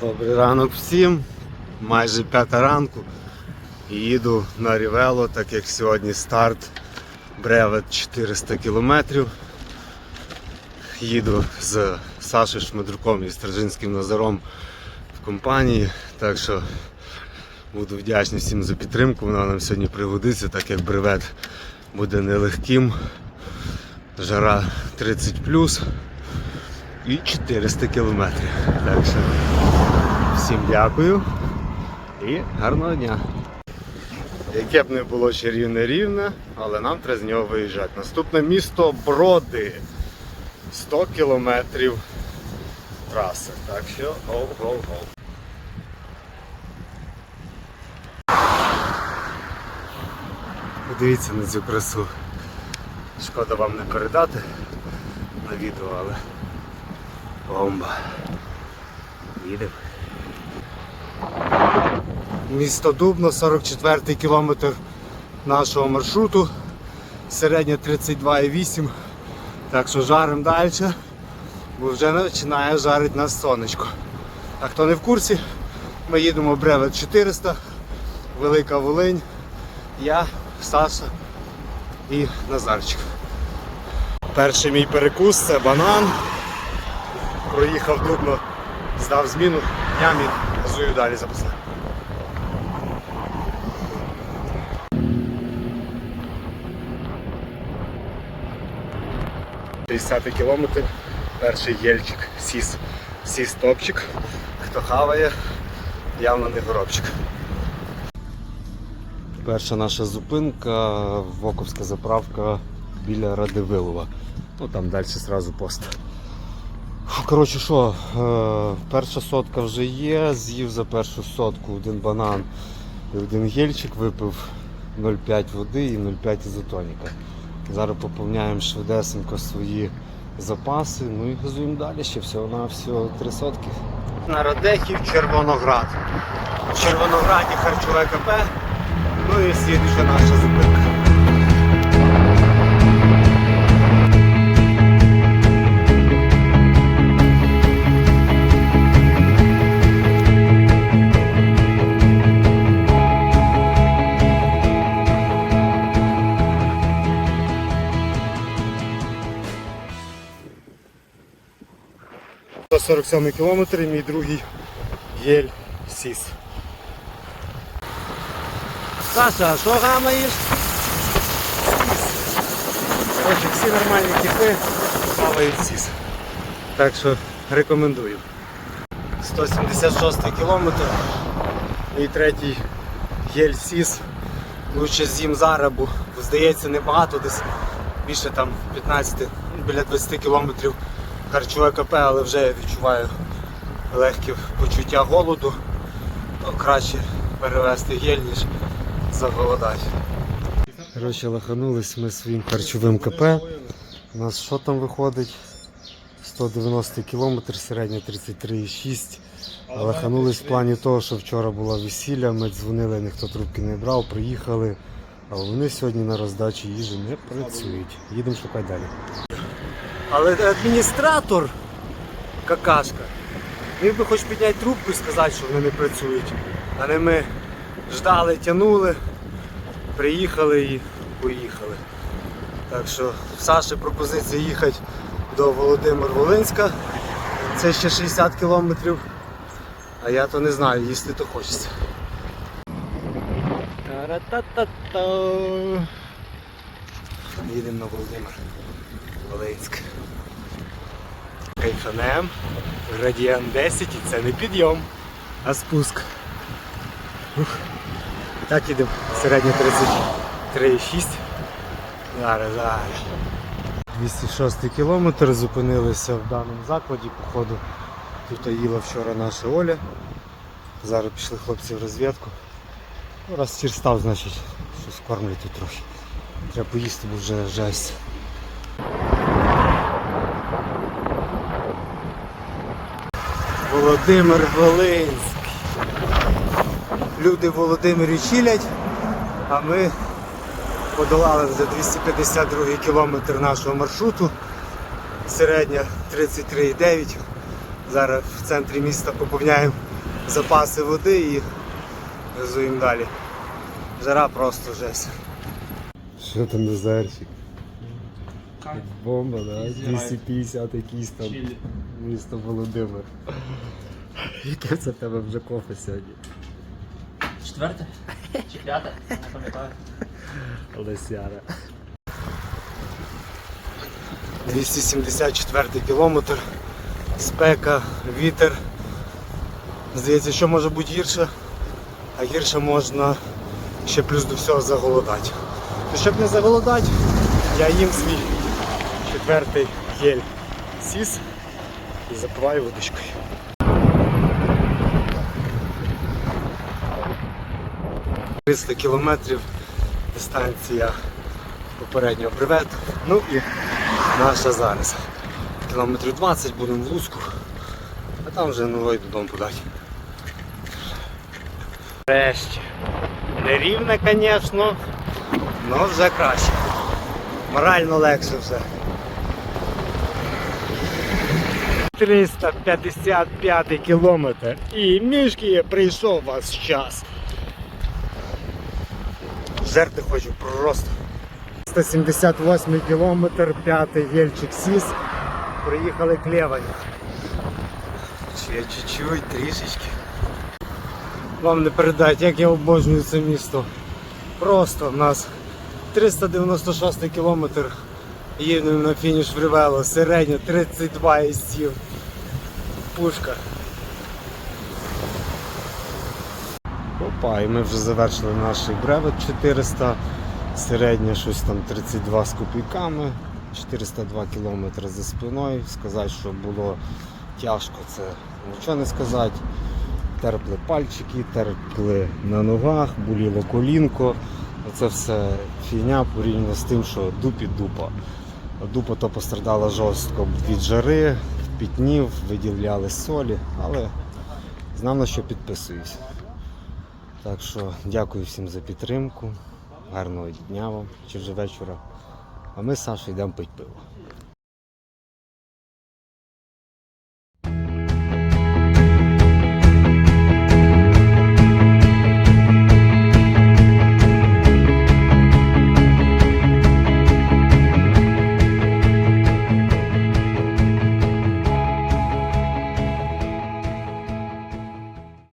Добрий ранок всім. Майже п'ята ранку. Їду на Рівело, так як сьогодні старт бревет 400 кілометрів. Їду з Сашою Шмидруком і Стражинським Назаром в компанії. Так що буду вдячний всім за підтримку. Вона нам сьогодні пригодиться, так як бревет буде нелегким. Жара 30 і 400 кілометрів. Так що всім дякую і гарного дня. Яке б не було чарівне рівне, але нам треба з нього виїжджати. Наступне місто Броди. 100 кілометрів траси. Так що гоу-гоу-гоу. Подивіться на цю красу. Шкода вам не передати на відео, але бомба. Їдемо. Місто Дубно, 44 кілометр нашого маршруту. Середня 32,8. Так що жаримо далі, бо вже починає жарити нас сонечко. А хто не в курсі, ми їдемо Бревет 400, Велика Волинь, я, Саша і Назарчик. Перший мій перекус це банан. Проїхав Дубно, здав зміну, ямі, газую далі записав. Десятий кілометр, перший єльчик, сіс, сіс топчик. Хто хаває, явно не горобчик. Перша наша зупинка, Воковська заправка біля Радивилова. Ну там далі одразу пост. Коротше, що, е, перша сотка вже є, з'їв за першу сотку один банан і один гельчик, випив 0,5 води і 0,5 ізотоніка. Зараз поповняємо швидесенько свої запаси, ну і газуємо далі ще всього на всього три сотки. На Радехів Червоноград. В Червонограді харчове КП, ну і слідуюча наша зупинка. 47 кілометр і мій другий єль сіс. Саша, що гамаєш? Коротше, всі нормальні кіпи плавають сіс. Так що рекомендую. 176 кілометр. Мій третій гель сіс. Лучше з'їм зараз, бо здається небагато, десь більше там 15, ну, біля 20 кілометрів харчове КП, але вже відчуваю легке почуття голоду. То краще перевести гель, ніж заголодати. Коротше, лаханулись ми своїм харчовим КП. У нас що там виходить? 190 км, середня 33,6. Лаханулись в плані того, що вчора було весілля, ми дзвонили, ніхто трубки не брав, приїхали. А вони сьогодні на роздачі їжі не працюють. Їдемо шукати далі. Але адміністратор какашка. Міг би хоч підняти трубку і сказати, що вони не працюють. А не ми ждали, тягнули, приїхали і поїхали. Так що Саші пропозиція їхати до Володимир Волинська. Це ще 60 кілометрів. А я то не знаю, їсти то хочеться. Їдемо на Володимир Волинськ. Кайфанем, градієнт 10 і це не підйом, а спуск. Ух. Так ідемо, середня 33,6. Зараз, зараз. 206 кілометр, зупинилися в даному закладі, походу тут їла вчора наша Оля. Зараз пішли хлопці в розвідку. Ну, раз сір став, значить щось кормлять тут трохи. Треба поїсти, бо вже жесть. Володимир Волинський. Люди в Володимирі чилять, а ми подолали вже 252 кілометр нашого маршруту. Середня 33,9. Зараз в центрі міста поповняємо запаси води і газуємо далі. Жара просто жесть. Що там Назарчик? Бомба, да? 250 якийсь там місто Володимир. Яке це в тебе вже кофе сьогодні? Четверте? Чи п'яте? Не пам'ятаю. Лесяра. 274 кілометр. Спека, вітер. Здається, що може бути гірше, а гірше можна ще плюс до всього заголодати. То щоб не заголодати, я їм свій четвертий гель сіс і запиваю водичкою. «300 кілометрів дистанція попереднього привету. Ну і наша зараз. Кілометрів 20 будемо в Луцьку, а там вже новий додому подати. Врешті. Не рівне, звісно, але вже краще. Морально легше все. 355 кілометр. І мішки прийшов вас час. Жерти хочу просто. 178 кілометр, п'ятий гельчик сіс. Приїхали Клевань. Ще чуть-чуть, трішечки. Вам не передати, як я обожнюю це місто. Просто в нас 396 кілометр. Їдемо на фініш в Рівело, середня 32 із сіл. Пушка. Опа, і ми вже завершили наш бревет 400, середнє щось там 32 з копійками, 402 кілометри за спиною. Сказати, що було тяжко, це нічого не сказати. Терпли пальчики, терпли на ногах, боліло колінко. Це все фігня порівняно з тим, що дупі дупа. Дупа то пострадала жорстко від жари, пітнів, виділяли солі, але знав на що підписуюсь. Так що дякую всім за підтримку. Гарного дня вам чи вже вечора. А ми з Сашою йдемо пити пиво.